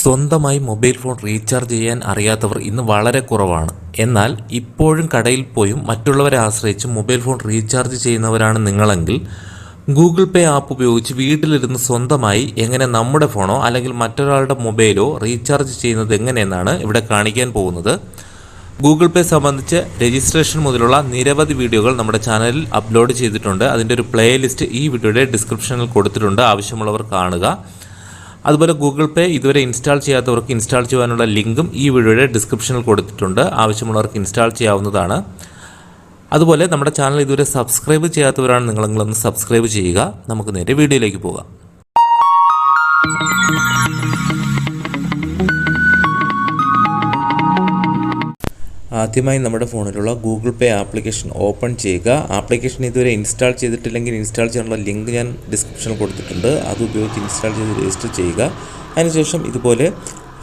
സ്വന്തമായി mobile phone recharge ചെയ്യാൻ അറിയാത്തവർ ഇന്ന് വളരെ കുറവാണ്. എന്നാൽ ഇപ്പോഴും കടയിൽ പോയും മറ്റുള്ളവരെ ആശ്രയിച്ച് മൊബൈൽ ഫോൺ റീചാർജ് ചെയ്യുന്നവരാണ് നിങ്ങളെങ്കിൽ ഗൂഗിൾ പേ ആപ്പ് ഉപയോഗിച്ച് വീട്ടിലിരുന്ന് സ്വന്തമായി എങ്ങനെ നമ്മുടെ ഫോണോ അല്ലെങ്കിൽ മറ്റൊരാളുടെ മൊബൈലോ റീചാർജ് ചെയ്യുന്നത് എങ്ങനെയെന്നാണ് ഇവിടെ കാണിക്കാൻ പോകുന്നത്. ഗൂഗിൾ പേ സംബന്ധിച്ച് രജിസ്ട്രേഷൻ മുതലുള്ള നിരവധി വീഡിയോകൾ നമ്മുടെ ചാനലിൽ അപ്ലോഡ് ചെയ്തിട്ടുണ്ട്. അതിന്റെ ഒരു പ്ലേലിസ്റ്റ് ഈ വീഡിയോയുടെ ഡിസ്ക്രിപ്ഷനിൽ കൊടുത്തിട്ടുണ്ട്. ആവശ്യമുള്ളവർ കാണുക. അതുപോലെ ഗൂഗിൾ പേ ഇതുവരെ ഇൻസ്റ്റാൾ ചെയ്യാത്തവർക്ക് ഇൻസ്റ്റാൾ ചെയ്യാനുള്ള ലിങ്കും ഈ വീഡിയോയുടെ ഡിസ്ക്രിപ്ഷനിൽ കൊടുത്തിട്ടുണ്ട്. ആവശ്യമുള്ളവർക്ക് ഇൻസ്റ്റാൾ ചെയ്യാവുന്നതാണ്. അതുപോലെ നമ്മുടെ ചാനൽ ഇതുവരെ സബ്സ്ക്രൈബ് ചെയ്യാത്തവരാണ് നിങ്ങളെങ്കിലൊന്ന് സബ്സ്ക്രൈബ് ചെയ്യുക. നമുക്ക് നേരെ വീഡിയോയിലേക്ക് പോകാം. ആദ്യമായി നമ്മുടെ ഫോണിലുള്ള ഗൂഗിൾ പേ ആപ്ലിക്കേഷൻ ഓപ്പൺ ചെയ്യുക. ആപ്ലിക്കേഷൻ ഇതുവരെ ഇൻസ്റ്റാൾ ചെയ്തിട്ടില്ലെങ്കിൽ ഇൻസ്റ്റാൾ ചെയ്യാനുള്ള ലിങ്ക് ഞാൻ ഡിസ്ക്രിപ്ഷനിൽ കൊടുത്തിട്ടുണ്ട്. അത് ഉപയോഗിച്ച് ഇൻസ്റ്റാൾ ചെയ്ത് രജിസ്റ്റർ ചെയ്യുക. അതിനുശേഷം ഇതുപോലെ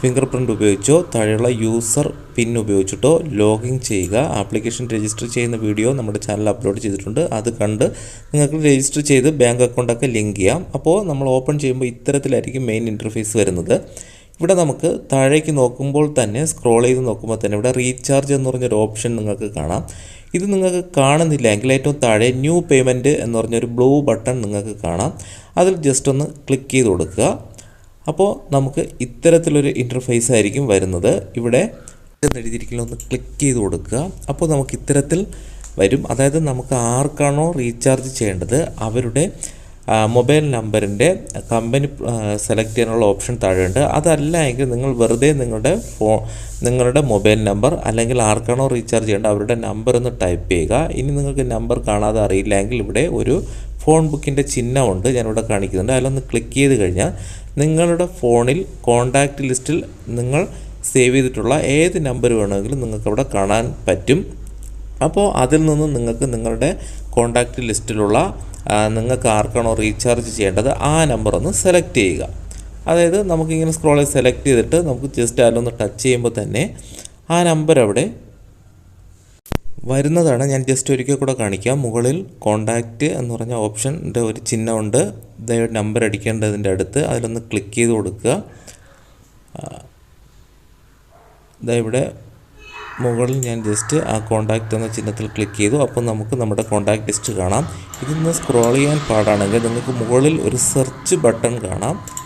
ഫിംഗർ പ്രിന്റ് ഉപയോഗിച്ചോ താഴെയുള്ള യൂസർ പിൻ ഉപയോഗിച്ചിട്ടോ ലോഗിൻ ചെയ്യുക. ആപ്ലിക്കേഷൻ രജിസ്റ്റർ ചെയ്യുന്ന വീഡിയോ നമ്മുടെ ചാനൽ അപ്ലോഡ് ചെയ്തിട്ടുണ്ട്. അത് കണ്ട് നിങ്ങൾക്ക് രജിസ്റ്റർ ചെയ്ത് ബാങ്ക് അക്കൗണ്ടൊക്കെ ലിങ്ക് ചെയ്യാം. അപ്പോൾ നമ്മൾ ഓപ്പൺ ചെയ്യുമ്പോൾ ഇത്തരത്തിലായിരിക്കും മെയിൻ ഇന്റർഫേസ് വരുന്നത്. ഇവിടെ നമുക്ക് താഴേക്ക് നോക്കുമ്പോൾ തന്നെ സ്ക്രോൾ ചെയ്ത് നോക്കുമ്പോൾ തന്നെ ഇവിടെ റീചാർജ് എന്ന് പറഞ്ഞൊരു ഓപ്ഷൻ നിങ്ങൾക്ക് കാണാം. ഇത് നിങ്ങൾക്ക് കാണുന്നില്ല എങ്കിൽ ഏറ്റവും താഴെ ന്യൂ പേയ്മെന്റ് എന്ന് പറഞ്ഞൊരു ബ്ലൂ ബട്ടൺ നിങ്ങൾക്ക് കാണാം. അതിൽ ജസ്റ്റ് ഒന്ന് ക്ലിക്ക് ചെയ്ത് കൊടുക്കുക. അപ്പോൾ നമുക്ക് ഇത്തരത്തിലൊരു ഇന്റർഫേസ് ആയിരിക്കും വരുന്നത്. ഇവിടെ എഴുതിയിരിക്കുന്ന ഒന്ന് ക്ലിക്ക് ചെയ്ത് കൊടുക്കുക. അപ്പോൾ നമുക്ക് ഇത്തരത്തിൽ വരും. അതായത് നമുക്ക് ആർക്കാണോ റീചാർജ് ചെയ്യേണ്ടത്? അവരുടെ മൊബൈൽ നമ്പറിന്റെ കമ്പനി സെലക്ട് ചെയ്യാനുള്ള ഓപ്ഷൻ താഴെയുണ്ട്. അതല്ല എങ്കിൽ നിങ്ങൾ വെറുതെ നിങ്ങളുടെ ഫോ നിങ്ങളുടെ മൊബൈൽ നമ്പർ അല്ലെങ്കിൽ ആർക്കാണോ റീചാർജ് ചെയ്യേണ്ടത് അവരുടെ നമ്പർ ഒന്ന് ടൈപ്പ് ചെയ്യുക. ഇനി നിങ്ങൾക്ക് നമ്പർ കാണാതെ അറിയില്ലെങ്കിൽ ഇവിടെ ഒരു ഫോൺ ബുക്കിന്റെ ചിഹ്നമുണ്ട് ഞാനിവിടെ കാണിക്കുന്നുണ്ട്. അതിലൊന്ന് ക്ലിക്ക് ചെയ്ത് കഴിഞ്ഞാൽ നിങ്ങളുടെ ഫോണിൽ കോൺടാക്റ്റ് ലിസ്റ്റിൽ നിങ്ങൾ സേവ് ചെയ്തിട്ടുള്ള ഏത് നമ്പർ വേണമെങ്കിലും നിങ്ങൾക്ക് അവിടെ കാണാൻ പറ്റും. അപ്പോൾ അതിൽ നിന്ന് നിങ്ങൾക്ക് നിങ്ങളുടെ കോൺടാക്റ്റ് ലിസ്റ്റിലുള്ള നിങ്ങൾക്ക് ആർക്കാണോ റീചാർജ് ചെയ്യേണ്ടത് ആ നമ്പർ ഒന്ന് സെലക്ട് ചെയ്യുക. അതായത് നമുക്കിങ്ങനെ സ്ക്രോൾ സെലക്ട് ചെയ്തിട്ട് നമുക്ക് ജസ്റ്റ് അതിലൊന്ന് ടച്ച് ചെയ്യുമ്പോൾ തന്നെ ആ നമ്പർ അവിടെ വരുന്നതാണ്. ഞാൻ ജസ്റ്റ് ഒരിക്കൽ കൂടെ കാണിക്കാം. മുകളിൽ കോണ്ടാക്റ്റ് എന്ന് പറഞ്ഞ ഓപ്ഷന്റെ ഒരു ചിഹ്നമുണ്ട്. ദയവായി നമ്പർ അടിക്കേണ്ടതിന്റെ അടുത്ത് അതിലൊന്ന് ക്ലിക്ക് ചെയ്ത് കൊടുക്കുക. ഇതാ ഇവിടെ മുകളിൽ ഞാൻ ജസ്റ്റ് ആ കോണ്ടാക്റ്റ് എന്ന ചിഹ്നത്തിൽ ക്ലിക്ക് ചെയ്തു. അപ്പോൾ നമുക്ക് നമ്മുടെ കോണ്ടാക്ട് ലിസ്റ്റ് കാണാം. ഇതിന്ന് സ്ക്രോൾ ചെയ്യാൻ പാടാണെങ്കിൽ നിങ്ങൾക്ക് മുകളിൽ ഒരു സെർച്ച് ബട്ടൺ കാണാം.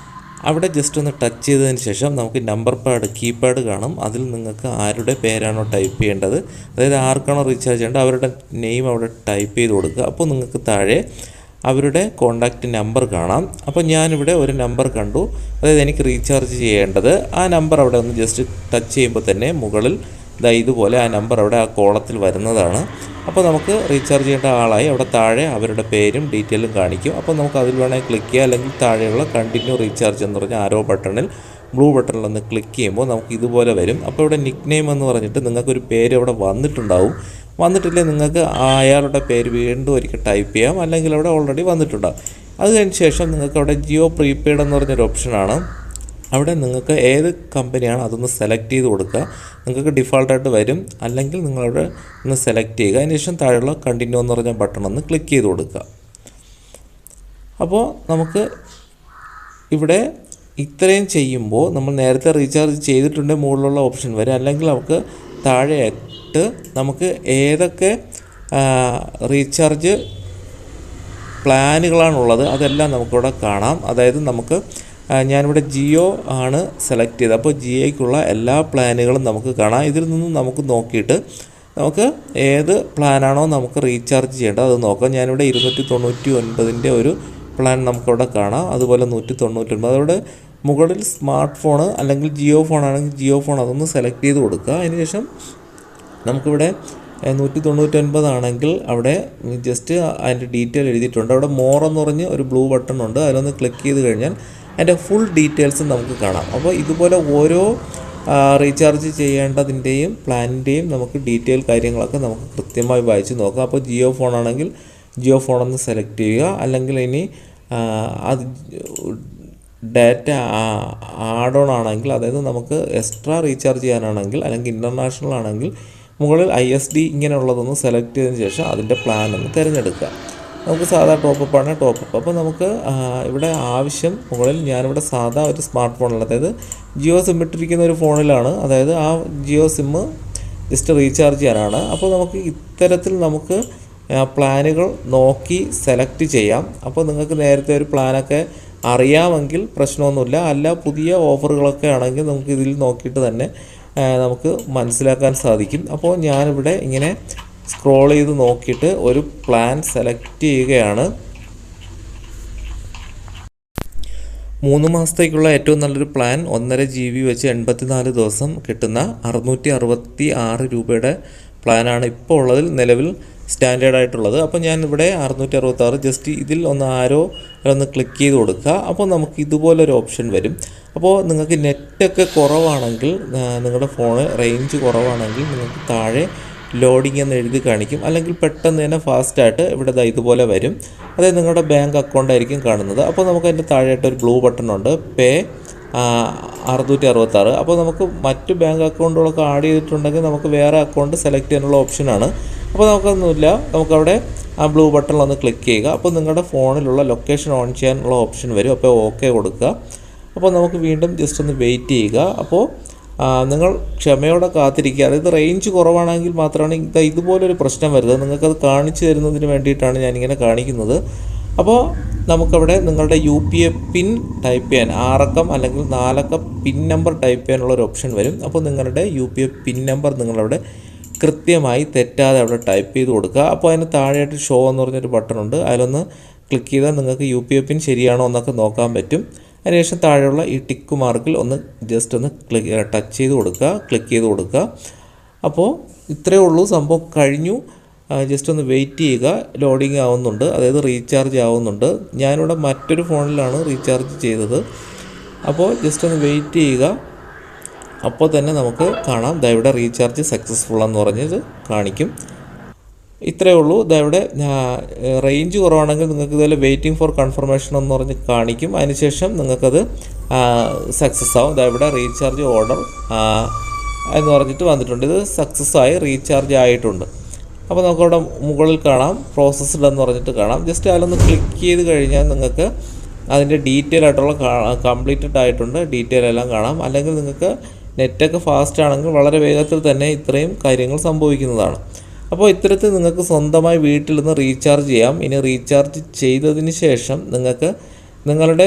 അവിടെ ജസ്റ്റ് ഒന്ന് ടച്ച് ചെയ്തതിന് ശേഷം നമുക്ക് നമ്പർ പാഡ് കീപാഡ് കാണും. അതിൽ നിങ്ങൾക്ക് ആരുടെ പേരാണോ ടൈപ്പ് ചെയ്യേണ്ടത്. അതായത് ആർക്കാണോ റീചാർജ് ചെയ്യേണ്ടത് അവരുടെ നെയിം അവിടെ ടൈപ്പ് ചെയ്ത് കൊടുക്കുക. അപ്പോൾ നിങ്ങൾക്ക് താഴെ അവരുടെ കോണ്ടാക്റ്റ് നമ്പർ കാണാം. അപ്പോൾ ഞാനിവിടെ ഒരു നമ്പർ കണ്ടു. അതായത് എനിക്ക് റീചാർജ് ചെയ്യേണ്ടത്. ആ നമ്പർ അവിടെ ഒന്ന് ജസ്റ്റ് ടച്ച് ചെയ്യുമ്പോൾ തന്നെ മുകളിൽ ഇതാ ഇതുപോലെ ആ നമ്പർ അവിടെ ആ കോളത്തിൽ വരുന്നതാണ്. അപ്പോൾ നമുക്ക് റീചാർജ് ചെയ്യേണ്ട ആളായി. അവിടെ താഴെ അവരുടെ പേരും ഡീറ്റെയിലും കാണിക്കും. അപ്പോൾ നമുക്ക് അതിൽ വേണമെങ്കിൽ ക്ലിക്ക് ചെയ്യുക അല്ലെങ്കിൽ താഴെയുള്ള കണ്ടിന്യൂ റീചാർജ് എന്ന് പറഞ്ഞ ആരോ ബട്ടണിൽ ബ്ലൂ ബട്ടണിൽ ഒന്ന് ക്ലിക്ക് ചെയ്യുമ്പോൾ നമുക്ക് ഇതുപോലെ വരും. അപ്പോൾ ഇവിടെ നിക് നെയിം എന്ന് പറഞ്ഞിട്ട് നിങ്ങൾക്കൊരു പേര് അവിടെ വന്നിട്ടുണ്ടാവും. വന്നിട്ടില്ലേ നിങ്ങൾക്ക് അയാളുടെ പേര് വീണ്ടും ഒരിക്കൽ ടൈപ്പ് ചെയ്യാം. അല്ലെങ്കിൽ അവിടെ ഓൾറെഡി വന്നിട്ടുണ്ടാകും അതിനുശേഷം നിങ്ങൾക്ക് അവിടെ ജിയോ പ്രീപെയ്ഡ് എന്ന് പറഞ്ഞൊരു ഓപ്ഷനാണ് അവിടെ നിങ്ങൾക്ക് ഏത് കമ്പനിയാണ് അതൊന്ന് സെലക്ട് ചെയ്ത് കൊടുക്കുക. നിങ്ങൾക്ക് ഡിഫോൾട്ടായിട്ട് വരും. അല്ലെങ്കിൽ നിങ്ങളവിടെ ഒന്ന് സെലക്ട് ചെയ്യുക. അതിനുശേഷം താഴെയുള്ള കണ്ടിന്യൂ എന്ന് പറഞ്ഞ ബട്ടൺ ഒന്ന് ക്ലിക്ക് ചെയ്ത് കൊടുക്കുക. അപ്പോൾ നമുക്ക് ഇവിടെ ഇത്രയും ചെയ്യുമ്പോൾ നമ്മൾ നേരത്തെ റീചാർജ് ചെയ്തിട്ടുണ്ട് മുകളിലുള്ള ഓപ്ഷൻ വരും. അല്ലെങ്കിൽ നമുക്ക് താഴെയായിട്ട് നമുക്ക് ഏതൊക്കെ റീചാർജ് പ്ലാനുകളാണുള്ളത് അതെല്ലാം നമുക്കിവിടെ കാണാം. അതായത് നമുക്ക് ഞാനിവിടെ ജിയോ ആണ് സെലക്ട് ചെയ്തത്. അപ്പോൾ ജിയോയ്ക്കുള്ള എല്ലാ പ്ലാനുകളും നമുക്ക് കാണാം. ഇതിൽ നിന്നും നമുക്ക് നോക്കിയിട്ട് നമുക്ക് ഏത് പ്ലാനാണോ നമുക്ക് റീചാർജ് ചെയ്യേണ്ടത് അത് നോക്കാം. ഞാനിവിടെ ഇരുന്നൂറ്റി തൊണ്ണൂറ്റി ഒൻപതിന്റെ ഒരു പ്ലാൻ നമുക്കവിടെ കാണാം. അതുപോലെ നൂറ്റി തൊണ്ണൂറ്റി ഒൻപത് അതോടെ മുകളിൽ സ്മാർട്ട് ഫോൺ അല്ലെങ്കിൽ ജിയോ ഫോൺ ആണെങ്കിൽ ജിയോ ഫോൺ അതൊന്ന് സെലക്ട് ചെയ്ത് കൊടുക്കുക. അതിനുശേഷം നമുക്കിവിടെ നൂറ്റി തൊണ്ണൂറ്റൊൻപതാണെങ്കിൽ അവിടെ ജസ്റ്റ് അതിന്റെ ഡീറ്റെയിൽ എഴുതിയിട്ടുണ്ട്. അവിടെ മോർ എന്ന് പറഞ്ഞ് ഒരു ബ്ലൂ ബട്ടൺ ഉണ്ട്. അതിലൊന്ന് ക്ലിക്ക് ചെയ്ത് കഴിഞ്ഞാൽ അതിന്റെ ഫുൾ ഡീറ്റെയിൽസ് നമുക്ക് കാണാം. അപ്പോൾ ഇതുപോലെ ഓരോ റീചാർജ് ചെയ്യേണ്ടതിന്റെയും പ്ലാനിന്റെയും നമുക്ക് ഡീറ്റെയിൽ കാര്യങ്ങളൊക്കെ നമുക്ക് കൃത്യമായി വായിച്ച് നോക്കാം. അപ്പോൾ ജിയോ ഫോൺ ആണെങ്കിൽ ജിയോ ഫോൺ ഒന്ന് സെലക്ട് ചെയ്യുക. അല്ലെങ്കിൽ ഇനി അത് ഡാറ്റ ആഡ് ഓൺ ആണെങ്കിൽ അതായത് നമുക്ക് എക്സ്ട്രാ റീചാർജ് ചെയ്യാനാണെങ്കിൽ അല്ലെങ്കിൽ ഇന്റർനാഷണൽ ആണെങ്കിൽ മുകളിൽ ഐ എസ് ഡി ഇങ്ങനെയുള്ളതൊന്ന് സെലക്ട് ചെയ്തതിന് ശേഷം അതിന്റെ പ്ലാൻ ഒന്ന് തിരഞ്ഞെടുക്കുക. നമുക്ക് സാധാ ടോപ്പ് ആണ് ടോപ്പപ്പ് അപ്പോൾ നമുക്ക് ഇവിടെ ആവശ്യം മുകളിൽ ഞാനിവിടെ സാധാ ഒരു സ്മാർട്ട് ഫോണിൽ അതായത് ജിയോ സിം ഇട്ടിരിക്കുന്ന ഒരു ഫോണിലാണ്. അതായത് ആ ജിയോ സിമ്മ് ജസ്റ്റ് റീചാർജ് ചെയ്യാനാണ്. അപ്പോൾ നമുക്ക് ഇത്തരത്തിൽ നമുക്ക് പ്ലാനുകൾ നോക്കി സെലക്ട് ചെയ്യാം. അപ്പോൾ നിങ്ങൾക്ക് നേരത്തെ ഒരു പ്ലാനൊക്കെ അറിയാമെങ്കിൽ പ്രശ്നമൊന്നുമില്ല. അല്ല പുതിയ ഓഫറുകളൊക്കെ ആണെങ്കിൽ നമുക്ക് ഇതിൽ നോക്കിയിട്ട് തന്നെ നമുക്ക് മനസ്സിലാക്കാൻ സാധിക്കും. അപ്പോൾ ഞാനിവിടെ ഇങ്ങനെ സ്ക്രോൾ ചെയ്ത് നോക്കിയിട്ട് ഒരു പ്ലാൻ സെലക്ട് ചെയ്യുകയാണ്. മൂന്ന് മാസത്തേക്കുള്ള ഏറ്റവും നല്ലൊരു പ്ലാൻ ഒന്നര ജി ബി വെച്ച് എൺപത്തിനാല് ദിവസം കിട്ടുന്ന അറുന്നൂറ്റി അറുപത്തി ആറ് രൂപയുടെ പ്ലാനാണ് ഇപ്പോൾ ഉള്ളതിൽ നിലവിൽ സ്റ്റാൻഡേർഡ് ആയിട്ടുള്ളത്. അപ്പോൾ ഞാൻ ഇവിടെ അറുന്നൂറ്റി അറുപത്തി ആറ് ജസ്റ്റ് ഇതിൽ ഒന്ന് ആരോ ഒന്ന് ക്ലിക്ക് ചെയ്ത് കൊടുക്കുക. അപ്പോൾ നമുക്ക് ഇതുപോലൊരു ഓപ്ഷൻ വരും. അപ്പോൾ നിങ്ങൾക്ക് നെറ്റൊക്കെ കുറവാണെങ്കിൽ നിങ്ങളുടെ ഫോണ് റേഞ്ച് കുറവാണെങ്കിൽ നിങ്ങൾക്ക് താഴെ ലോഡിംഗ് എന്ന് എഴുതി കാണിക്കും. അല്ലെങ്കിൽ പെട്ടെന്ന് തന്നെ ഫാസ്റ്റായിട്ട് ഇവിടെ ഇതുപോലെ വരും. അതായത് നിങ്ങളുടെ ബാങ്ക് അക്കൗണ്ട് ആയിരിക്കും കാണുന്നത്. അപ്പോൾ നമുക്ക് അതിന്റെ താഴെയായിട്ട് ഒരു ബ്ലൂ ബട്ടൺ ഉണ്ട്. പേ അറുന്നൂറ്റി അറുപത്താറ് അപ്പോൾ നമുക്ക് മറ്റ് ബാങ്ക് അക്കൗണ്ടുകളൊക്കെ ആഡ് ചെയ്തിട്ടുണ്ടെങ്കിൽ നമുക്ക് വേറെ അക്കൗണ്ട് സെലക്ട് ചെയ്യാനുള്ള ഓപ്ഷനാണ് അപ്പോൾ നമുക്കൊന്നുമില്ല. നമുക്കവിടെ ആ ബ്ലൂ ബട്ടണിൽ ഒന്ന് ക്ലിക്ക് ചെയ്യുക. അപ്പോൾ നിങ്ങളുടെ ഫോണിലുള്ള ലൊക്കേഷൻ ഓൺ ചെയ്യാനുള്ള ഓപ്ഷൻ വരും. അപ്പോൾ ഓക്കെ കൊടുക്കുക. അപ്പോൾ നമുക്ക് വീണ്ടും ജസ്റ്റ് ഒന്ന് വെയിറ്റ് ചെയ്യുക. അപ്പോൾ നിങ്ങൾ ക്ഷമയോടെ കാത്തിരിക്കുക അതായത് റേഞ്ച് കുറവാണെങ്കിൽ മാത്രമാണ് ഇത് ഇതുപോലൊരു പ്രശ്നം വരുന്നത്. നിങ്ങൾക്കത് കാണിച്ചു തരുന്നതിന് വേണ്ടിയിട്ടാണ് ഞാനിങ്ങനെ കാണിക്കുന്നത്. അപ്പോൾ നമുക്കവിടെ നിങ്ങളുടെ U P I pin type ചെയ്യാൻ ആറക്കം അല്ലെങ്കിൽ നാലക്കം പിൻ നമ്പർ ടൈപ്പ് ചെയ്യാനുള്ള ഒരു ഓപ്ഷൻ വരും. അപ്പോൾ നിങ്ങളുടെ U P I pin number നിങ്ങളവിടെ കൃത്യമായി തെറ്റാതെ അവിടെ ടൈപ്പ് ചെയ്ത് കൊടുക്കുക. അപ്പോൾ അതിന് താഴെയായിട്ട് ഷോ എന്ന് പറഞ്ഞൊരു ബട്ടൺ ഉണ്ട്. അതിലൊന്ന് ക്ലിക്ക് ചെയ്താൽ നിങ്ങൾക്ക് യു പി എ പിൻ ശരിയാണോ എന്നൊക്കെ നോക്കാൻ പറ്റും. അതിനുശേഷം താഴെയുള്ള ഈ ടിക്ക് മാർക്കിൽ ഒന്ന് ജസ്റ്റ് ഒന്ന് ക്ലിക്ക് ടച്ച് ചെയ്ത് കൊടുക്കുക ക്ലിക്ക് ചെയ്ത് കൊടുക്കുക. അപ്പോൾ ഇത്രയേ ഉള്ളൂ. സംഭവം കഴിഞ്ഞു. ജസ്റ്റ് ഒന്ന് വെയിറ്റ് ചെയ്യുക. ലോഡിങ് ആവുന്നുണ്ട്. അതായത് റീചാർജ് ആവുന്നുണ്ട്. ഞാനിവിടെ മറ്റൊരു ഫോണിലാണ് റീചാർജ് ചെയ്തത്. അപ്പോൾ ജസ്റ്റ് ഒന്ന് വെയിറ്റ് ചെയ്യുക. അപ്പോൾ തന്നെ നമുക്ക് കാണാം. ദാ ഇവിടെ റീചാർജ് സക്സസ്ഫുൾ എന്ന് പറഞ്ഞത് കാണിക്കും. ഇത്രയേ ഉള്ളൂ. ഇതവിടെ റേഞ്ച് കുറവാണെങ്കിൽ നിങ്ങൾക്ക് ഇതുപോലെ വെയിറ്റിംഗ് ഫോർ കൺഫർമേഷൻ എന്ന് പറഞ്ഞ് കാണിക്കും. അതിനുശേഷം നിങ്ങൾക്കത് സക്സസ് ആവും. ഇതവിടെ റീചാർജ് ഓർഡർ എന്ന് പറഞ്ഞിട്ട് വന്നിട്ടുണ്ട്. ഇത് സക്സസ് ആയി റീചാർജ് ആയിട്ടുണ്ട്. അപ്പോൾ നമുക്കവിടെ മുകളിൽ കാണാം. പ്രോസസ്ഡ് എന്ന് പറഞ്ഞിട്ട് കാണാം. ജസ്റ്റ് അതിലൊന്ന് ക്ലിക്ക് ചെയ്ത് കഴിഞ്ഞാൽ നിങ്ങൾക്ക് അതിന്റെ ഡീറ്റെയിൽ ആയിട്ടുള്ള കംപ്ലീറ്റഡ് ആയിട്ടുണ്ട്. ഡീറ്റെയിൽ എല്ലാം കാണാം. അല്ലെങ്കിൽ നിങ്ങൾക്ക് നെറ്റൊക്കെ ഫാസ്റ്റ് ആണെങ്കിൽ വളരെ വേഗത്തിൽ തന്നെ ഇത്രയും കാര്യങ്ങൾ സംഭവിക്കുന്നതാണ്. അപ്പോൾ ഇത്തരത്തിൽ നിങ്ങൾക്ക് സ്വന്തമായി വീട്ടിൽ നിന്ന് റീചാർജ് ചെയ്യാം. ഇനി റീചാർജ് ചെയ്തതിന് ശേഷം നിങ്ങൾക്ക് നിങ്ങളുടെ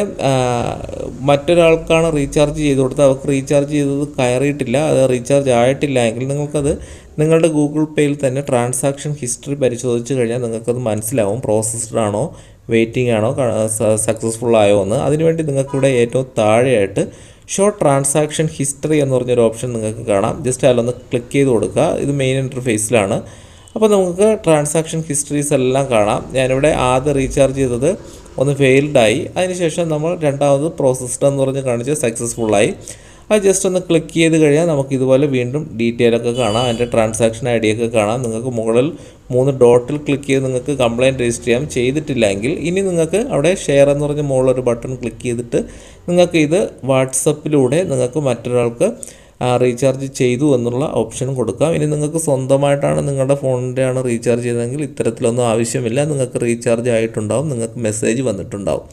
മറ്റൊരാൾക്കാണ് റീചാർജ് ചെയ്ത് കൊടുത്തത്. അവർക്ക് റീചാർജ് ചെയ്തത് കയറിയിട്ടില്ല. അത് റീചാർജ് ആയിട്ടില്ല എങ്കിൽ നിങ്ങൾക്കത് നിങ്ങളുടെ ഗൂഗിൾ പേയിൽ തന്നെ ട്രാൻസാക്ഷൻ ഹിസ്റ്ററി പരിശോധിച്ച് കഴിഞ്ഞാൽ നിങ്ങൾക്കത് മനസ്സിലാവും. പ്രോസസ്ഡ് ആണോ വെയിറ്റിംഗ് ആണോ സക്സസ്ഫുൾ ആയോ എന്ന്. അതിനുവേണ്ടി നിങ്ങൾക്കിവിടെ ഏറ്റവും താഴെയായിട്ട് ഷോ ട്രാൻസാക്ഷൻ ഹിസ്റ്ററി എന്ന് പറഞ്ഞൊരു ഓപ്ഷൻ നിങ്ങൾക്ക് കാണാം. ജസ്റ്റ് അതിലൊന്ന് ക്ലിക്ക് ചെയ്ത് കൊടുക്കുക. ഇത് മെയിൻ ഇന്റർഫേസിലാണ് അപ്പോൾ നമുക്ക് ട്രാൻസാക്ഷൻ ഹിസ്റ്ററീസ് എല്ലാം കാണാം. ഞാനിവിടെ ആദ്യം റീചാർജ് ചെയ്തത് ഒന്ന് ഫെയിൽഡായി അതിനുശേഷം നമ്മൾ രണ്ടാമത് പ്രോസസ്ഡ് എന്ന് പറഞ്ഞ് കാണിച്ച് സക്സസ്ഫുള്ളായി അത് ജസ്റ്റ് ഒന്ന് ക്ലിക്ക് ചെയ്ത് കഴിഞ്ഞാൽ നമുക്ക് ഇതുപോലെ വീണ്ടും ഡീറ്റെയിൽ ഒക്കെ കാണാം. അതിന്റെ ട്രാൻസാക്ഷൻ ഐ ഡി ഒക്കെ കാണാം. നിങ്ങൾക്ക് മുകളിൽ മൂന്ന് ഡോട്ടിൽ ക്ലിക്ക് ചെയ്ത് നിങ്ങൾക്ക് കംപ്ലയിന്റ് രജിസ്റ്റർ ചെയ്യാം. ചെയ്തിട്ടില്ലെങ്കിൽ ഇനി നിങ്ങൾക്ക് അവിടെ ഷെയർ എന്ന് പറഞ്ഞ ഒരു ബട്ടൺ ക്ലിക്ക് ചെയ്തിട്ട് നിങ്ങൾക്ക് ഇത് വാട്സപ്പിലൂടെ നിങ്ങൾക്ക് മറ്റൊരാൾക്ക് റീചാർജ് ചെയ്തു എന്നുള്ള ഓപ്ഷൻ കൊടുക്കാം. ഇനി നിങ്ങൾക്ക് സ്വന്തമായിട്ടാണ് നിങ്ങളുടെ ഫോണിന്റെയാണ് റീചാർജ് ചെയ്തതെങ്കിൽ ഇത്തരത്തിലൊന്നും ആവശ്യമില്ല. നിങ്ങൾക്ക് റീചാർജ് ആയിട്ടുണ്ടാവും. നിങ്ങൾക്ക് മെസ്സേജ് വന്നിട്ടുണ്ടാവും.